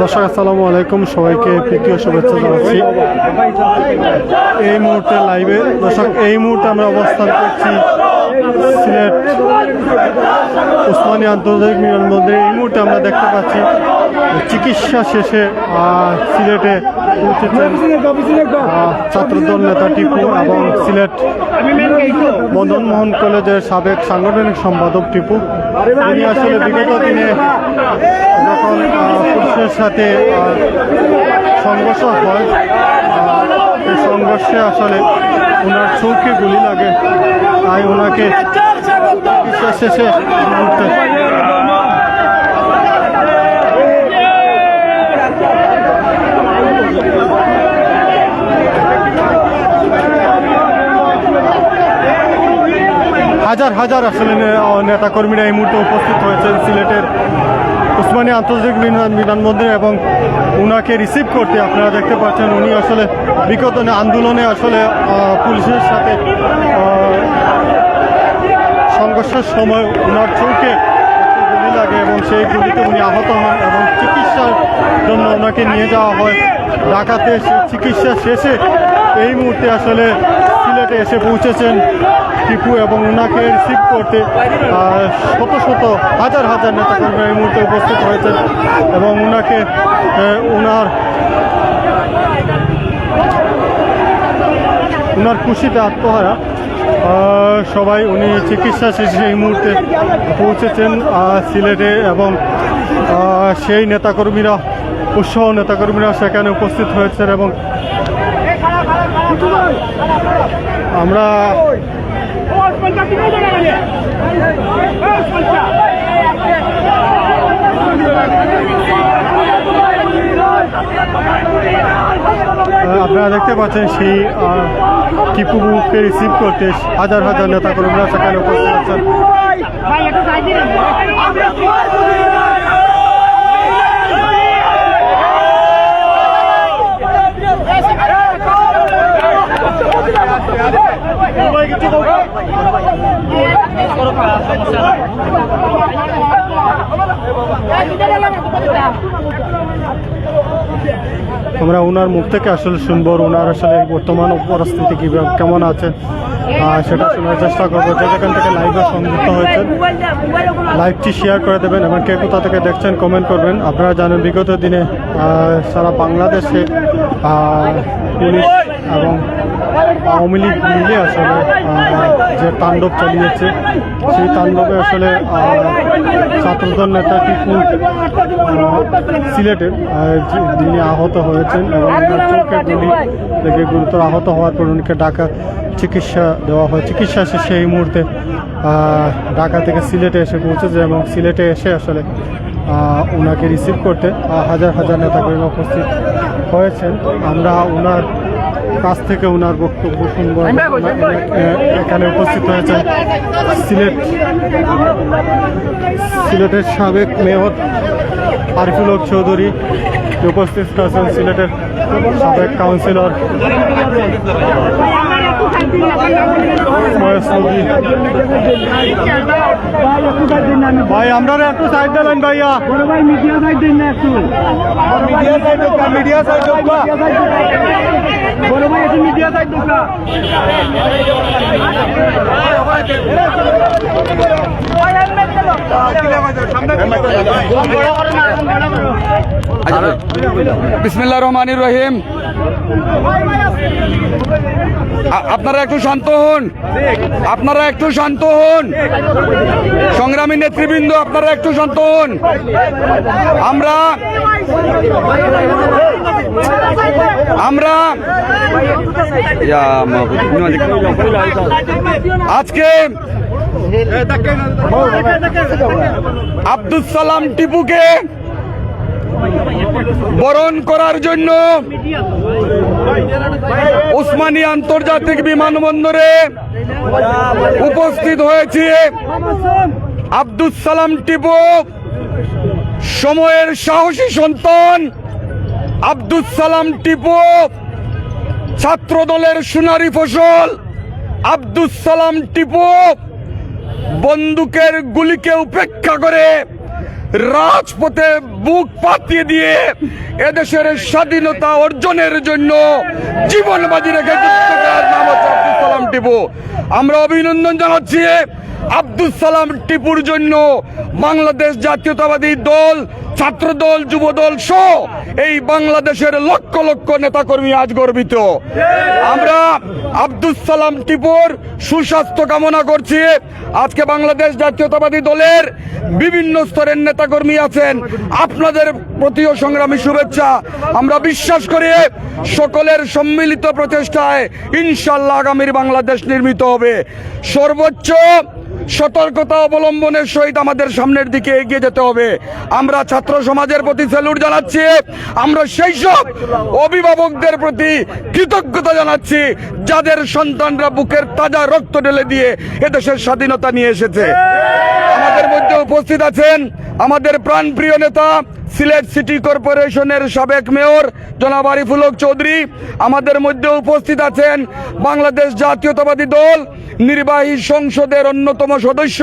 দর্শক, আসসালামু আলাইকুম। সবাইকে প্রীতীয় শুভেচ্ছা জানাচ্ছি। এই মুহূর্তে লাইভে দর্শক, এই মুহূর্তে আমরা অবস্থান করছি সিলেট উসমানী আন্তর্জাতিক বিমানবন্দরে। এই মুহূর্তে আমরা দেখতে পাচ্ছি চিকিৎসা শেষে সিলেটে ছাত্রদল নেতা টিপু এবং সিলেট মদন মোহন কলেজের সাবেক সাংগঠনিক সম্পাদক টিপু। তিনি আসলে বিগত দিনে যখন পুলিশের সাথে সংঘর্ষ হয় এই সংঘর্ষে আসলে ওনার চৌকে গুলি লাগে, তাই ওনাকে চিকিৎসা শেষে এই মুহূর্তে হাজার হাজার আসলে নে- নেতা কর্মীরা এই মুহূর্তে উপস্থিত হয়েছেন সিলেটের উসমানী আন্তর্জাতিক বিমান- বিমানবন্দরে এবং উনাকে রিসিভ করতে আপনারা দেখতে পাচ্ছেন, উনি আসলে বিগত আন্দোলনে আসলে পুলিশের সাথে সংঘর্ষের সময় ওনার চৌকে গুলি লাগে এবং সেই গুলিতে উনি আহত হন এবং চিকিৎসার জন্য ওনাকে নিয়ে যাওয়া হয়। ঢাকাতে চিকিৎসা শেষে এই মুহূর্তে আসলে সিলেটে এসে পৌঁছেছেন টিপু এবং ওনাকে রিসিভ করতে শত শত হাজার হাজার নেতাকর্মী এই মুহূর্তে উপস্থিত হয়েছেন এবং ওনাকে আহ, ওনার ওনার খুশিতে আত্মহারা। সবাই উনি চিকিৎসা শেষে এই মুহূর্তে পৌঁছেছেন সিলেটে এবং সেই নেতাকর্মীরা উৎসাহ নেতাকর্মীরা সেখানে উপস্থিত হয়েছেন এবং আমরা আপনারা দেখতে পাচ্ছেন সেই টিপুকে রিসিভ করতে হাজার হাজার নেতা কর্মীরা সেখানে উপস্থিত আছেন ভাই একটু সাইড দিন আমরা ওনার মুখ থেকে আসলে শুনব ওনার আসলে বর্তমান পরিস্থিতি কি কেমন আছে সেটা শোনার চেষ্টা করব। যেখান থেকে লাইভে সংযুক্ত হয়েছেন লাইভটি শেয়ার করে দেবেন এবং কে কোথা থেকে দেখছেন কমেন্ট করবেন। আপনারা জানেন বিগত দিনে সারা বাংলাদেশে পুলিশ এবং আওয়ামী লীগ মিলে আসলে যে তাণ্ডব চালিয়েছে সেই তাণ্ডবে আসলে ছাত্রদল নেতা আহ, সিলেটের যিনি আহত হয়েছেন এবং চোখে গুলি লেগে গুরুতর আহত হওয়ার পর উনিকে ডাকা চিকিৎসা দেওয়া হয়। চিকিৎসা শেষে এই মুহূর্তে ঢাকা থেকে সিলেটে এসে পৌঁছেছে এবং সিলেটে এসে আসলে ওনাকে রিসিভ করতে হাজার হাজার নেতাকর্মী উপস্থিত হয়েছেন। আমরা ওনার কাছ থেকে ওনার বক্তব্য শুনব এখানে উপস্থিত হয়েছেন সিলেট সিলেটের সাবেক মেয়র আরিফুল হক চৌধুরী উপস্থিত আছেন সিলেটের সাবেক কাউন্সিলর ভাই আমরা একটু সাইড দিলেন ভাইয়া। মিডিয়া সাইড দিন না একটু। মিডিয়া সাইড মিডিয়া সাইড বড় ভাই একটু মিডিয়া সাইড ঢোকা। বিসমিল্লাহ রহমানির রহিম। আপনারা একটু শান্ত হন। আপনারা একটু শান্ত হন। সংগ্রামী নেতৃবৃন্দ, আপনারা একটু শান্ত হন। আমরা আমরা আজকে আব্দুল সালাম টিপুকে বরণ করার জন্য উসমানী আন্তর্জাতিক বিমানবন্দরে উপস্থিত হয়েছে। আব্দুল সালাম টিপু, সময়ের সাহসী সন্তান। আব্দুল সালাম টিপু ছাত্র দলের সোনারি ফসল। আব্দুল সালাম টিপু বন্দুকের গুলিকে উপেক্ষা করে রাজপথে বুক পাতিয়ে দিয়ে এদেশের স্বাধীনতা অর্জনের জন্য জীবন বাজি রেখে নাম সালাম টিপু। আমরা অভিনন্দন জানাচ্ছি আব্দুল সালাম টিপুর জন্য বাংলাদেশ জাতীয়তাবাদী দল ছাত্র দল যুব দল সহ এই বাংলাদেশের লক্ষ লক্ষ নেতাকর্মী আজ গর্বিত। আমরা আব্দুল সালাম টিপুর সুস্বাস্থ্য কামনা করছি। আজকে বাংলাদেশ জাতীয়তাবাদী দলের বিভিন্ন স্তরের নেতাকর্মী আছেন। আপনাদের প্রতিও সংগ্রামী শুভেচ্ছা। আমরা বিশ্বাস করি সকলের সম্মিলিত প্রচেষ্টায় ইনশাল্লাহ আগামীর বাংলাদেশ নির্মিত হবে। সর্বোচ্চ সতর্কতা অবলম্বনের সহিত আমাদের সামনের দিকে এগিয়ে যেতে হবে। আমরা ছাত্র সমাজের প্রতি স্যালুট জানাচ্ছি। আমরা সেই সব অভিভাবকদের প্রতি কৃতজ্ঞতা জানাচ্ছি, যাদের সন্তানরা বুকের তাজা রক্ত ঢেলে দিয়ে এদেশের স্বাধীনতা নিয়ে এসেছে। উপস্থিত আছেন আমাদের প্রাণপ্রিয় নেতা সিলেট সিটি কর্পোরেশনের সাবেক মেয়র জনাব আরিফুলক চৌধুরী। আমাদের মধ্যে উপস্থিত আছেন বাংলাদেশ জাতীয়তাবাদী দল, নির্বাহী সংসদের অন্যতম সদস্য,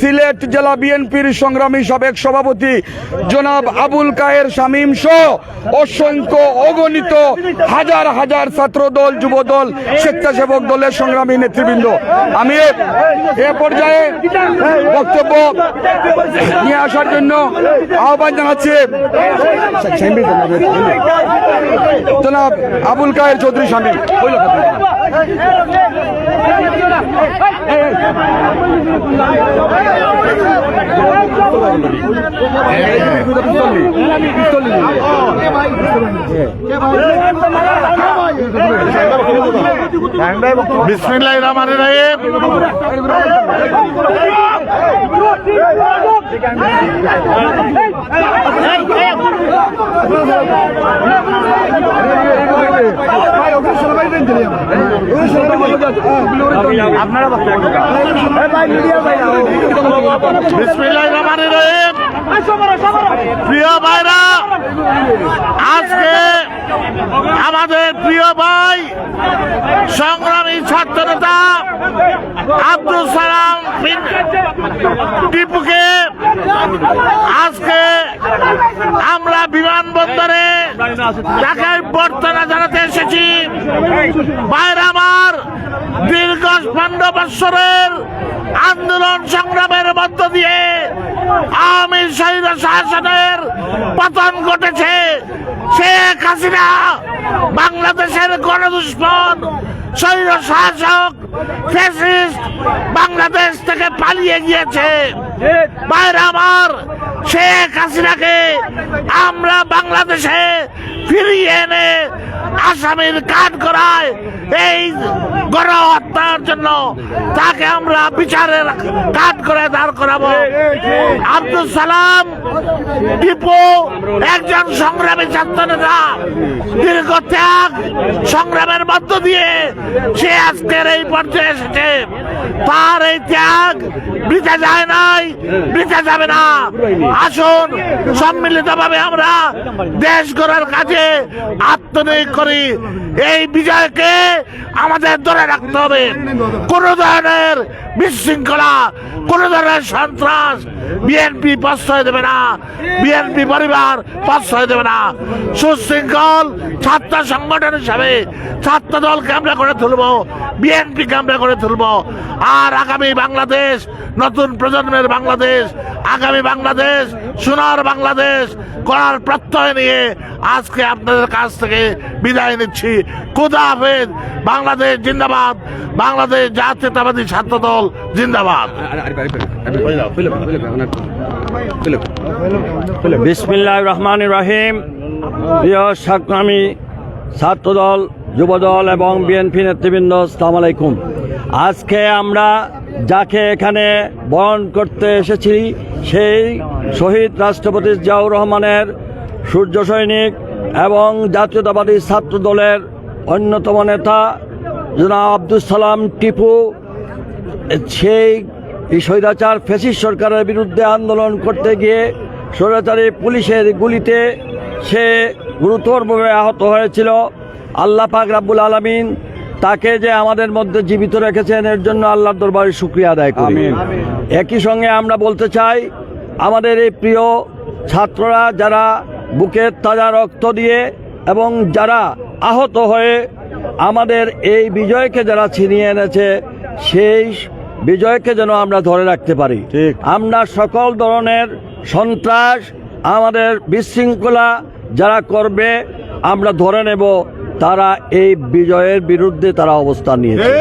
সিলেট জেলা বিএনপির সংগ্রামী সাবেক সভাপতি জনাব আবুল কায়ের শামীম সহ অসংখ্য অগণিত হাজার হাজার ছাত্র দল, যুব দল, স্বেচ্ছাসেবক দলের সংগ্রামী নেতৃবৃন্দ। আমি এ- পর্যায়ে বক্তব্য নিয়ে আসার জন্য আহ্বান জানাচ্ছি আবুল কায়ের চৌধুরী শামীম বিসমিল্লাহ রহমান রহিম বিসমিল্লাহ রহমান রহিম প্রিয় ভাইরা আজকে আমাদের প্রিয় ভাই সংগ্রামী ছাত্র নেতা আব্দুল সালাম টিপুকে আজকে আমরা বিমানবন্দরে তাকে বর্তনা জানাতে এসেছি। বাইরে আমার দীর্ঘ পনেরো বৎসরের আন্দোলন সংগ্রামের মধ্য দিয়ে আওয়ামী শহীদ শাসনের পতন ঘটেছে। শেখ হাসিনা, বাংলাদেশের গণদুশ্মন শহীদ শাসক, ফ্যাসিস্ট বাংলাদেশ থেকে পালিয়ে গিয়েছে। বাইরে আমার, শেখ হাসিনাকে আমরা বাংলাদেশে ফিরিয়ে এনে আসামির কাঠ করায় এই গণহত্যার জন্য তাকে আমরা বিচারের কাঠ করে দাঁড় করাবো। আব্দুল সালাম টিপু, একজন সংগ্রামী ছাত্র নেতা, দীর্ঘ ত্যাগ সংগ্রামের মধ্য দিয়ে সে আজকের এই পর্যায়ে এসেছে। তার এই ত্যাগ বৃথা যায় নাই, বৃথা যাবে না। আসুন, সম্মিলিতভাবে আমরা দেশ গড়ার কাজে আত্মনিয়োগ করি। এই বিজয়কে আমাদের ধরে রাখতে হবে। কোন ধরনের বিশৃঙ্খলা কোন ধরনের সন্ত্রাস বিএনপি প্রশ্রয় দেবে না বিএনপি পরিবার প্রশ্রয় দেবে না সুশৃঙ্খল ছাত্র সংগঠন হিসাবে ছাত্র দলকে আমরা করে তুলব বিএনপিকে আমরা করে তুলব আর আগামী বাংলাদেশ নতুন প্রজন্মের বাংলাদেশ আগামী বাংলাদেশ সোনার বাংলাদেশ করার প্রত্যয় নিয়ে আজকে আপনাদের কাছ থেকে বিদায় নিচ্ছি খুদা হাফেজ বাংলাদেশ জিন্দাবাদ বাংলাদেশ জাতীয়তাবাদী ছাত্র দল জিন্দাবাদ বিসমিল্লাহ রহমান রাহিম। প্রিয় সংগ্রামী ছাত্রদল যুবদল এবং বিএনপি নেতৃবৃন্দ সালাম আলাইকুম। আজকে আমরা যাকে এখানে বরণ করতে এসেছি সেই শহীদ রাষ্ট্রপতি জিয়াউর রহমানের সূর্য সৈনিক এবং জাতীয়তাবাদী ছাত্র দলের অন্যতম নেতা জনাব আব্দুল সালাম টিপু। সেই এই স্বৈরাচার ফেসিস সরকারের বিরুদ্ধে আন্দোলন করতে গিয়ে স্বৈরাচারী পুলিশের গুলিতে সে গুরুতরভাবে আহত হয়েছিল। আল্লাহ পাক রাব্বুল আলমিন তাকে যে আমাদের মধ্যে জীবিত রেখেছেন এর জন্য আল্লাহর দরবারে শুক্রিয়া আদায় করি। একই সঙ্গে আমরা বলতে চাই আমাদের এই প্রিয় ছাত্ররা যারা বুকের তাজা রক্ত দিয়ে এবং যারা আহত হয়ে আমাদের এই বিজয়কে যারা ছিনিয়ে এনেছে সেই বিজয়কে যেন আমরা ধরে রাখতে পারি। ঠিক। আমরা সকল ধরনের সন্ত্রাস আমাদের বিশৃঙ্খলা যারা করবে আমরা ধরে নেব তারা এই বিজয়ের বিরুদ্ধে তারা অবস্থান নিয়েছে।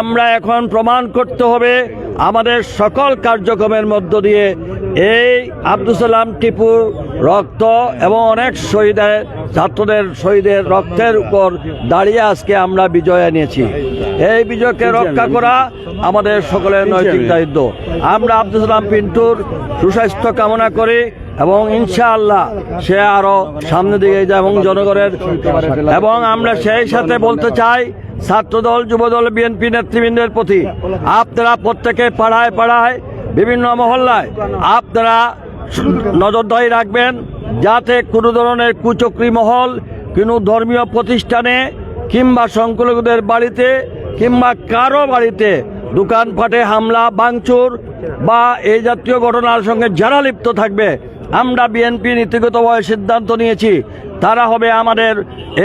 আমরা এখন প্রমাণ করতে হবে আমাদের সকল কার্যক্রমের মধ্য দিয়ে এই আব্দুল সালাম টিপুর রক্ত এবং অনেক শহীদের ছাত্রদের শহীদের রক্তের উপর দাঁড়িয়ে আজকে আমরা বিজয় এনেছি। এই বিজয়কে রক্ষা করা আমাদের সকলের নৈতিক দায়িত্ব। আমরা আব্দুল সালাম পিন্টুর সুস্বাস্থ্য কামনা করি এবং ইনশাআল্লাহ সে আরও সামনে দিকে যায় এবং জনগণের এবং আমরা সেই সাথে বলতে চাই ছাত্রদল, যুবদল, বিএনপি নেতৃবৃন্দের প্রতি আপনারা প্রত্যেকে পাড়ায় পাড়ায় বিভিন্ন মহল্লায় আপনারা নজরদারি রাখবেন যাতে কোনো ধরনের কুচক্রি মহল, কোনো ধর্মীয় প্রতিষ্ঠানে কিংবা সংখ্যালঘুদের বাড়িতে কিংবা কারও বাড়িতে দোকানপাটে হামলা, ভাঙচুর বা এই জাতীয় ঘটনার সঙ্গে যারা লিপ্ত থাকবে, আমরা বিএনপি নীতিগতভাবে সিদ্ধান্ত নিয়েছি তারা হবে আমাদের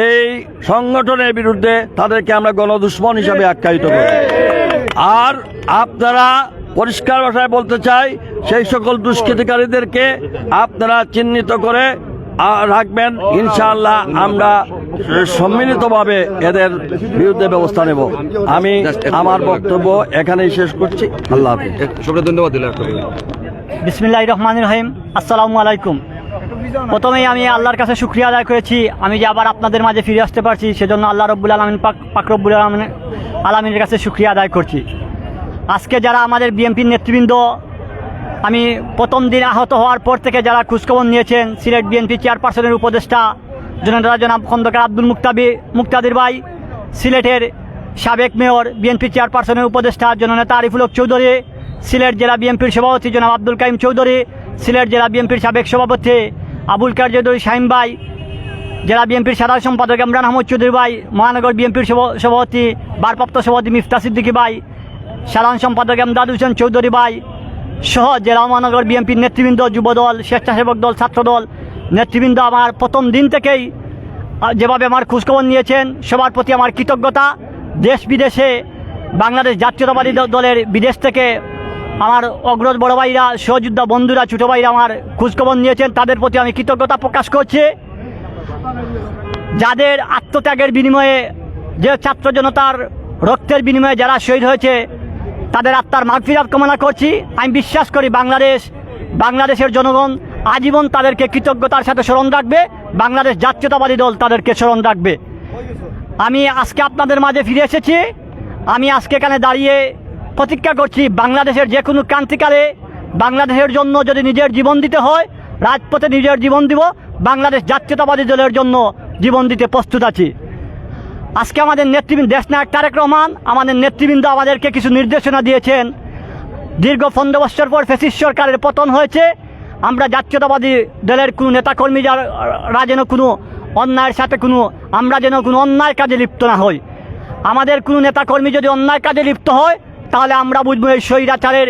এই সংগঠনের বিরুদ্ধে তাদেরকে আমরা গণদুশ্মন হিসাবে আখ্যায়িত করব আর আপনারা পরিষ্কার ভাষায় বলতে চাই সেই সকল দুষ্কৃতিকারীদেরকে আপনারা চিহ্নিত করে রাখবেন। ইনশাআল্লাহ আমরা সম্মিলিতভাবে এদের বিরুদ্ধে ব্যবস্থা নেব। আমি আমার বক্তব্য এখানেই শেষ করছি। আল্লাহ হাফিজ। ধন্যবাদ দিলাম। বিসমিল্লাহ রহমান রহিম। আসসালামু আলাইকুম। প্রথমেই আমি আল্লাহর কাছে শুক্রিয়া আদায় করেছি। আমি যে আবার আপনাদের মাঝে ফিরে আসতে পারছি, সেজন্য আল্লাহ রব্বুল আলমিন পাক পাক রব্বুল আলমিন আলমিনের কাছে শুক্রিয়া আদায় করছি। আজকে যারা আমাদের বিএনপির নেতৃবৃন্দ, আমি প্রথম দিন আহত হওয়ার পর থেকে যারা খোঁজখবর নিয়েছেন, সিলেট বিএনপি চেয়ারপারসনের উপদেষ্টা জনতা জনাব খন্দকার আব্দুল মুক্তাবি মুক্তাদির ভাই, সিলেটের সাবেক মেয়র, বিএনপি চেয়ারপারসনের উপদেষ্টা জননেতা আরিফুল চৌধুরী, সিলেট জেলা বিএনপির সভাপতি জনাব আব্দুল কাইম চৌধুরী সিলেট জেলা বিএনপির সাবেক সভাপতি আবুল কার চৌধুরী শাহিম ভাই, জেলা বিএনপির সাধারণ সম্পাদক ইমরান আহমদ চৌধুরী ভাই, মহানগর বিএনপির সভা- সভাপতি, ভারপ্রাপ্ত সভাপতি মিফতা সিদ্দিকী ভাই, সাধারণ সম্পাদক এমদাদ হোসেন চৌধুরী ভাই সহ জেলা মহানগর বিএনপির নেতৃবৃন্দ, যুবদল, স্বেচ্ছাসেবক দল, ছাত্রদল। নেতৃবৃন্দ আমার প্রথম দিন থেকেই যেভাবে আমার খোঁজখবর নিয়েছেন, সবার প্রতি আমার কৃতজ্ঞতা। দেশ বিদেশে বাংলাদেশ জাতীয়তাবাদী দলের বিদেশ থেকে আমার অগ্রজ বড় ভাইরা, সহযোদ্ধা বন্ধুরা, ছোটো ভাইরা আমার খোঁজখবর নিয়েছেন, তাদের প্রতি আমি কৃতজ্ঞতা প্রকাশ করছি। যাদের আত্মত্যাগের বিনিময়ে, যে ছাত্র জনতার রক্তের বিনিময়ে যারা শহীদ হয়েছে, তাদের আত্মার মাগফিরাত কামনা করছি। আমি বিশ্বাস করি বাংলাদেশ, বাংলাদেশের জনগণ আজীবন তাদেরকে কৃতজ্ঞতার সাথে স্মরণ রাখবে, বাংলাদেশ জাতীয়তাবাদী দল তাদেরকে স্মরণ রাখবে। আমি আজকে আপনাদের মাঝে ফিরে এসেছি। আমি আজকে এখানে দাঁড়িয়ে প্রতিজ্ঞা করছি, বাংলাদেশের যে কোনো ক্রান্তিকালে বাংলাদেশের জন্য যদি নিজের জীবন দিতে হয়, রাজপথে নিজের জীবন দিব, বাংলাদেশ জাতীয়তাবাদী দলের জন্য জীবন দিতে প্রস্তুত আছি। আজকে আমাদের নেতৃবৃন্দ দেশনায়ক তারেক রহমান, আমাদের নেতৃবৃন্দ আমাদেরকে কিছু নির্দেশনা দিয়েছেন। দীর্ঘ পনেরো বছর পর ফেসিস সরকারের পতন হয়েছে। আমরা জাতীয়তাবাদী দলের কোনো নেতাকর্মী যারা যেন কোনো অন্যায়ের সাথে কোনো, আমরা যেন কোনো অন্যায় কাজে লিপ্ত না হই। আমাদের কোনো নেতাকর্মী যদি অন্যায় কাজে লিপ্ত হয় তাহলে আমরা বুঝব এই স্বৈরাচারের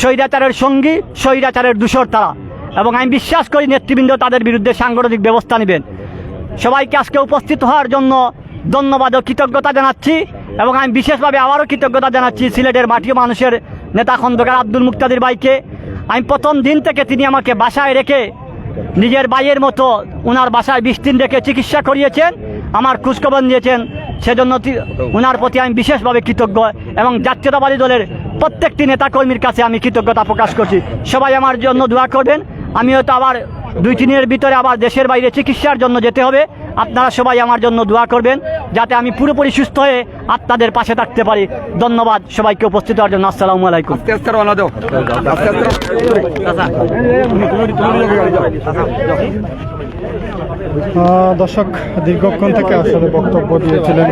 স্বৈরাচারের সঙ্গী, স্বৈরাচারের দূষর তারা। এবং আমি বিশ্বাস করি নেতৃবৃন্দ তাদের বিরুদ্ধে সাংগঠনিক ব্যবস্থা নেবেন। সবাইকে আজকে উপস্থিত হওয়ার জন্য ধন্যবাদ ও কৃতজ্ঞতা জানাচ্ছি এবং আমি বিশেষভাবে আবারও কৃতজ্ঞতা জানাচ্ছি সিলেটের মাটিও মানুষের নেতা খন্দকার আব্দুল মুক্তাদির বাইকে আমি প্রথম দিন থেকে তিনি আমাকে বাসায় রেখে নিজের বাইয়ের মতো ওনার বাসায় বিশ দিন রেখে চিকিৎসা করিয়েছেন, আমার খোঁজখবর নিয়েছেন। সেজন্য ওনার প্রতি আমি বিশেষভাবে কৃতজ্ঞ এবং জাতীয়তাবাদী দলের প্রত্যেকটি নেতাকর্মীর কাছে আমি কৃতজ্ঞতা প্রকাশ করছি সবাই আমার জন্য দোয়া করবেন আমি হয়তো আবার দুই তিনের ভিতরে আবার দেশের বাইরে চিকিৎসার জন্য যেতে হবে আপনারা সবাই আমার জন্য দোয়া করবেন যাতে আমি পুরোপুরি সুস্থ হয়ে আপনাদের পাশে থাকতে পারি ধন্যবাদ সবাইকে উপস্থিত হওয়ার জন্য আসসালামু আলাইকুম আস্তে আস্তে দর্শক দীর্ঘক্ষণ থেকে আসলে বক্তব্য দিয়েছিলেন।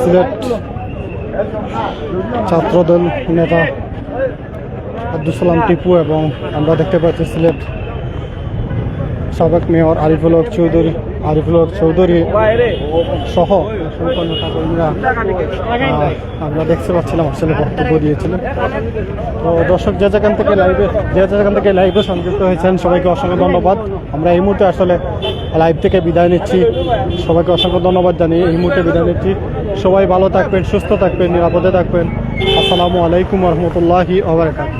সিলেট ছাত্রদল নেতা আব্দুল সালাম টিপু এবং আমরা দেখতে পাচ্ছি সিলেট সাবেক মেয়র আরিফুল হক চৌধুরী। আরিফুল হক চৌধুরী সহ অসংখ্য নেতাকর্মীরা আমরা দেখতে পাচ্ছিলাম আসলে বক্তব্য দিয়েছিলেন। তো দর্শক যে যেখান থেকে লাইভে যে যেখান থেকে লাইভে সংযুক্ত হয়েছেন সবাইকে অসংখ্য ধন্যবাদ। আমরা এই মুহূর্তে আসলে লাইভ থেকে বিদায় নিচ্ছি। সবাইকে অসংখ্য ধন্যবাদ জানিয়ে এই মুহূর্তে বিদায় নিচ্ছি। সবাই ভালো থাকবেন সুস্থ থাকবেন নিরাপদে থাকবেন। আসসালামু আলাইকুম রহমতুল্লাহি আবরকাত